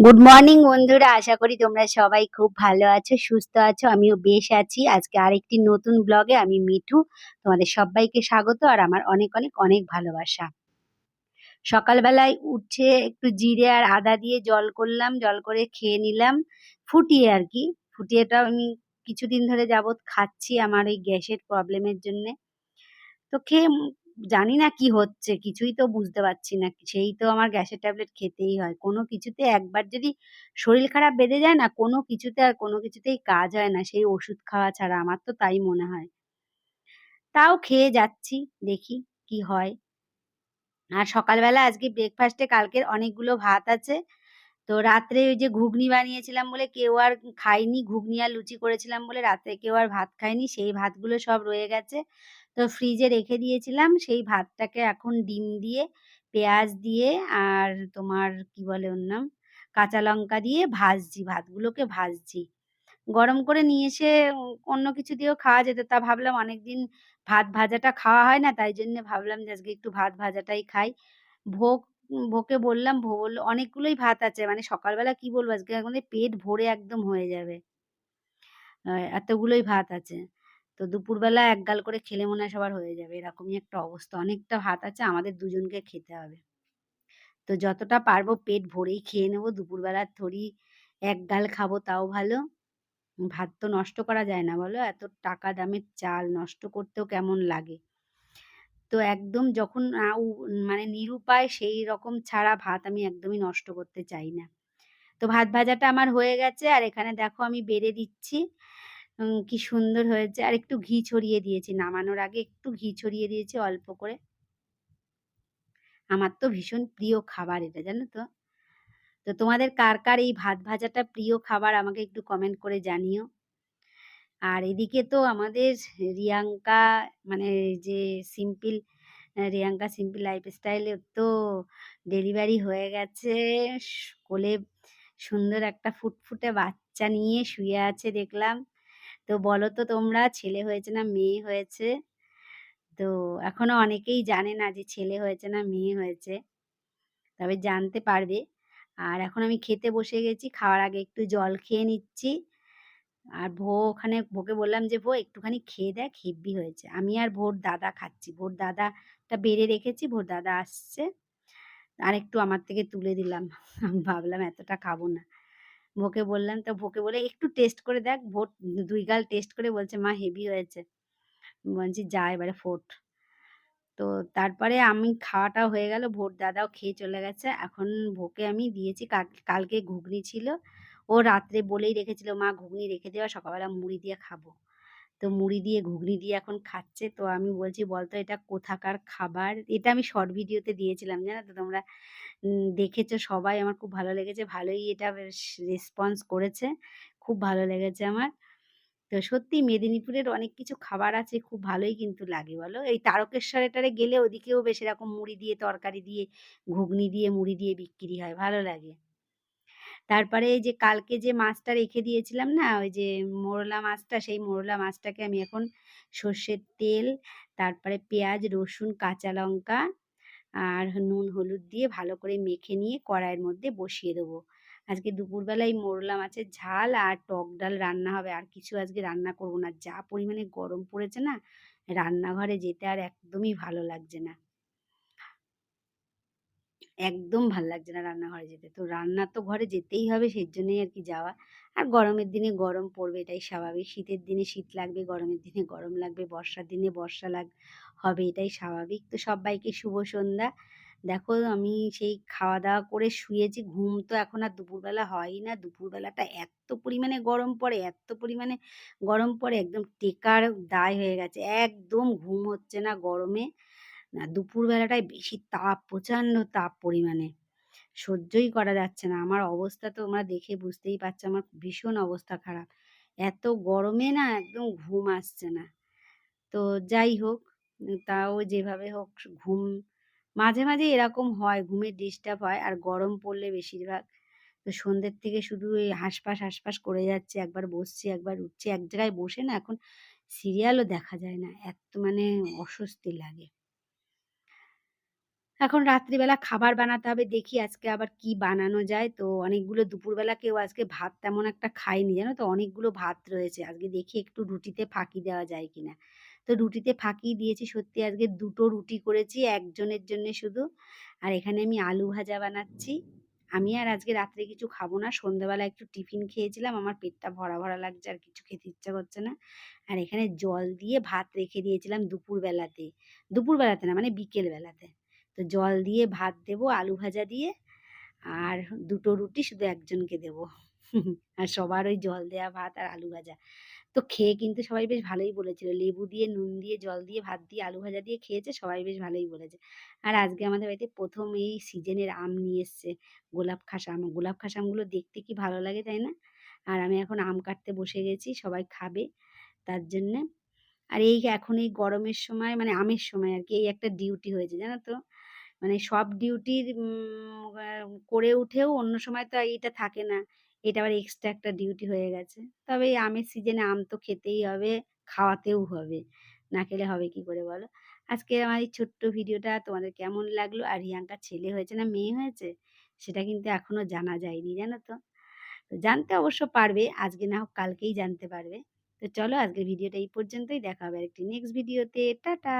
Good morning বন্ধুরা। আশা করি তোমরা সবাই খুব ভালো আছো, সুস্থ আছো, আমিও বেশ আছি। আজকে আরেকটি নতুন ব্লগে আমি মিঠু, তোমাদের সবাইকে স্বাগত আর আমার অনেক অনেক অনেক ভালোবাসা। সকালবেলায় উঠে একটু জিরে আর আদা দিয়ে জল করলাম, জল করে খেয়ে নিলাম। ফুটিয়ে আর কি, ফুটিয়েটা আমি কিছুদিন ধরে যাবৎ খাচ্ছি আমার ওই গ্যাসের প্রবলেমের জন্যে। তো খেয়ে জানি না কি হচ্ছে, কিছুই তো বুঝতে পারছি না। সেই তো আমার গ্যাসের ট্যাবলেট খেতেই হয়। কোনো কিছুতে একবার যদি শরীর খারাপ বেঁধে যায় না, কোনো কিছুতে আর কোনো কিছুতেই কাজ হয় না। সেই ওষুধ খাওয়া ছাড়া আমার তো তাই মনে হয়। তাও খেয়ে যাচ্ছি, দেখি কি হয়। আর সকালবেলা আজকে ব্রেকফাস্টে কালকের অনেকগুলো ভাত আছে। তো রাত্রে ওই যে ঘুগনি বানিয়েছিলাম বলে কেউ আর খায়নি ঘুগনি আর লুচি করেছিলাম বলে রাত্রে কেউ আর ভাত খায়নি, সেই ভাতগুলো সব রয়ে গেছে। তো ফ্রিজে রেখে দিয়েছিলাম। সেই ভাতটাকে এখন ডিম দিয়ে, পেঁয়াজ দিয়ে আর তোমার কি বলে ওর নাম? কাঁচা লঙ্কা দিয়ে ভাজছি, ভাতগুলোকে ভাজছি। গরম করে নিয়ে এসে অন্য কিছু দিয়েও খাওয়া যেত। তা ভাবলাম অনেকদিন ভাত ভাজাটা খাওয়া হয় না, তাই জন্য ভাবলাম যে আজকে একটু ভাত ভাজাটাই খাই। ভোগ, ভোকে বললাম ভো অনেকগুলোই ভাত আছে। মানে সকালবেলা কি বলব? আজকে আমাদের পেট ভরে একদম হয়ে যাবে। এতগুলোই ভাত আছে। তো দুপুরবেলা এক গাল করে খেলে মনে হয় সবার হয়ে যাবে, এরকমই একটা অবস্থা। অনেকটা ভাত আছে, আমাদের দুজনকে খেতে হবে। তো যতটা পারব পেট ভরেই খেয়ে নেব, দুপুরবেলা থরি এক গাল খাব তাও ভালো। ভাত তো নষ্ট করা যায় না বলো, এত টাকা দামের চাল নষ্ট করতেও কেমন লাগে? তো একদম যখন মানে নিরুপায় সেই রকম ছাড়া ভাত আমি একদমই নষ্ট করতে চাই না। তো ভাত ভাজাটা আমার হয়ে গেছে, আর এখানে দেখো আমি বেড়ে দিচ্ছি। কি সুন্দর হয়েছে। আর একটু ঘি ছড়িয়ে দিয়েছি। নামানোর আগে একটু ঘি ছড়িয়ে দিয়েছি অল্প করে। আমার তো ভীষণ প্রিয় খাবার এটা, জানো তো? তো তোমাদের কার কার এই ভাত ভাজাটা প্রিয় খাবার আমাকে একটু কমেন্ট করে জানিও। আর এদিকে তো আমাদের রিয়াঙ্কা মানে যে সিম্পল রিয়াঙ্কা সিম্পল লাইফস্টাইলের তো ডেলিভারি হয়ে গেছে। কোলে সুন্দর একটা ফুটফুটে বাচ্চা নিয়ে শুয়ে আছে দেখলাম। তো বলো তো তোমরা ছেলে হয়েছে না মেয়ে হয়েছে? তো এখনও অনেকেই জানে না যে ছেলে হয়েছে না মেয়ে হয়েছে। তবে জানতে পারবে। আর এখন আমি খেতে বসে গেছি, খাওয়ার আগে একটু জল খেয়ে নিচ্ছি। আর ভো ওখানে, ভোকে বললাম যে, ভো, একটুখানি খেয়ে দেখ, হেব্বি হয়েছে। আমি আর ভোর দাদা খাচ্ছি। ভোর দাদাটা বেড়ে রেখেছি, ভোর দাদা আসছে। আর একটু আমার থেকে তুলে দিলাম। ভাবলাম এতটা খাব না। ভোকে বললাম। তো ভোকে বলে, একটু টেস্ট করে দেখ, ভোট দুই গাল টেস্ট করে বলছে, মা হেভি হয়েছে। বলছি, যা এবারে ফোট। তো তারপরে আমি খাওয়াটা হয়ে গেল, ভোট দাদাও খেয়ে চলে গেছে। এখন ভোকে আমি দিয়েছি, কাল- কালকে ঘুগনি ছিল। ও রাত্রে বলেই রেখেছিল, মা, ঘুগনি রেখে দেওয়া সকালবেলা মুড়ি দিয়ে খাব। তো মুড়ি দিয়ে, ঘুগনি দিয়ে এখন খাচ্ছে। তো আমি বলছি বলতো এটা কোথাকার খাবার? এটা আমি শর্ট ভিডিওতে দিয়েছিলাম, জানো তো তোমরা? দেখেছ সবাই, আমার খুব ভালো লেগেছে। ভালোই এটা রেসপন্স করেছে। খুব ভালো লেগেছে আমার। তো সত্যি মেদিনীপুরের অনেক কিছু খাবার আছে, খুব ভালোই কিন্তু লাগে, বলো? এই তারকেশ্বর এটারে গেলে ওদিকেও বেশ এরকম মুড়ি দিয়ে, তরকারি দিয়ে, ঘুগনি দিয়ে, মুড়ি দিয়ে বিক্রি হয়, ভালো লাগে। তারপরে এই যে কালকে যে মাছটা রেখে দিয়েছিলাম না, ওই যে মোরলা মাছটা, সেই মোরলা মাছটাকে আমি এখন সর্ষের তেল, তারপরে পেঁয়াজ, রসুন, কাঁচা লঙ্কা আর নুন, হলুদ দিয়ে ভালো করে মেখে নিয়ে কড়াইয়ের মধ্যে বসিয়ে দেবো। আজকে দুপুরবেলায় মোরলা মাছের ঝাল আর টক ডাল রান্না হবে, আর কিছু আজকে রান্না করব না। যা পরিমাণে গরম পড়েছে না, রান্নাঘরে যেতে আর একদমই ভালো লাগছে না। একদম ভালো লাগছে না রান্নাঘরে যেতে। তো রান্না তো ঘরে যেতেই হবে সেই জন্যই আর কি যাওয়া। আর গরমের দিনে গরম পড়বে, এটাই স্বাভাবিক। শীতের দিনে শীত লাগবে, গরমের দিনে গরম লাগবে, বর্ষার দিনে বর্ষা লাগ, হবে, এটাই স্বাভাবিক। তো সবাইকে শুভ সন্ধ্যা। দেখো, আমি সেই খাওয়া দাওয়া করে শুয়েছি, ঘুম তো এখন আর দুপুরবেলা হয়ই না। দুপুরবেলাটা এত পরিমাণে গরম পড়ে, এত পরিমাণে গরম পড়ে, একদম টেকার দায় হয়ে গেছে। একদম ঘুম হচ্ছে না গরমে। না, দুপুরবেলাটায় বেশি তাপ, প্রচণ্ড তাপ পরিমাণে। সহ্যই করা যাচ্ছে না। আমার অবস্থা তো তোমরা দেখে বুঝতেই পারছ, আমার ভীষণ অবস্থা খারাপ। এত গরমে না একদম ঘুম আসছে না। তো যাই হোক, তাও যেভাবে হোক ঘুম, মাঝে মাঝে এরকম হয়, ঘুমের ডিস্টার্ব হয়, আর গরম পড়লে বেশিরভাগ। তো সন্ধ্যের থেকে শুধু এই হাঁসফাঁস হাঁসফাঁস করে যাচ্ছে, একবার বসছি, একবার উঠছি। এক জায়গায় বসে না এখন সিরিয়ালও দেখা যায় না। এত মানে অস্বস্তি লাগে। এখন রাত্রিবেলা খাবার বানাতে হবে। দেখি আজকে আবার কি বানানো যায়। তো অনেকগুলো দুপুরবেলা কেউ আজকে ভাত তেমন একটা খায়নি, জানো তো? অনেকগুলো ভাত রয়েছে। আজকে দেখি একটু রুটিতে ফাঁকি দেওয়া যায় কিনা। তো রুটিতে ফাঁকি দিয়েছি সত্যি আজকে দুটো রুটি করেছি একজনের জন্যে শুধু। আর এখানে আমি আলু ভাজা বানাচ্ছি। আমি আর আজকে রাত্রে কিছু খাব না। সন্ধ্যাবেলা একটু টিফিন খেয়েছিলাম। আমার পেটটা ভরা, ভরা লাগছে আর কিছু খেতে ইচ্ছা করছে না। আর এখানে জল দিয়ে ভাত রেখে দিয়েছিলাম দুপুরবেলাতে। দুপুরবেলাতে না মানে বিকেল বেলাতে। তো জল দিয়ে ভাত দেবো আলু ভাজা দিয়ে আর দুটো রুটি শুধু একজনকে দেবো। আর সবার ওই জল দেয়া ভাত আর আলু ভাজা। তো খেয়ে কিন্তু সবাই বেশ ভালোই বলেছিল। লেবু দিয়ে, নুন দিয়ে, জল দিয়ে, ভাত দিয়ে, আলু ভাজা দিয়ে খেয়েছে সবাই বেশ ভালোই বলেছে। আর আজকে আমাদের বাড়িতে প্রথম এই সিজনের আম নিয়ে এসছে। গোলাপ খাস আম। গোলাপ খাস আমগুলো দেখতে কি ভালো লাগে তাই না? আর আমি এখন আম কাটতে বসে গেছি। সবাই খাবে তার জন্যে। আর এই এখন এই গরমের সময় মানে আমের সময় আর কি এই একটা ডিউটি হয়েছে জানো তো? মানে সব ডিউটির করে উঠেও অন্য সময় তো এটা থাকে না। এটা আবার এক্সট্রা একটা ডিউটি হয়ে গেছে। তবে এই আমের সিজনে আম তো খেতেই হবে, খাওয়াতেও হবে। না খেলে হবে কি করে বলো? আজকে আমার এই ছোট্ট ভিডিওটা তোমাদের কেমন লাগল? আর রিয়াঙ্কার ছেলে হয়েছে না মেয়ে হয়েছে? সেটা কিন্তু এখনও জানা যায়নি, জানো তো? জানতে অবশ্য পারবে। আজকে না হোক কালকেই জানতে পারবে। তো চলো আজকের ভিডিওটা এই পর্যন্তই। দেখা হবে আরেকটি নেক্সট ভিডিওতে। টাটা!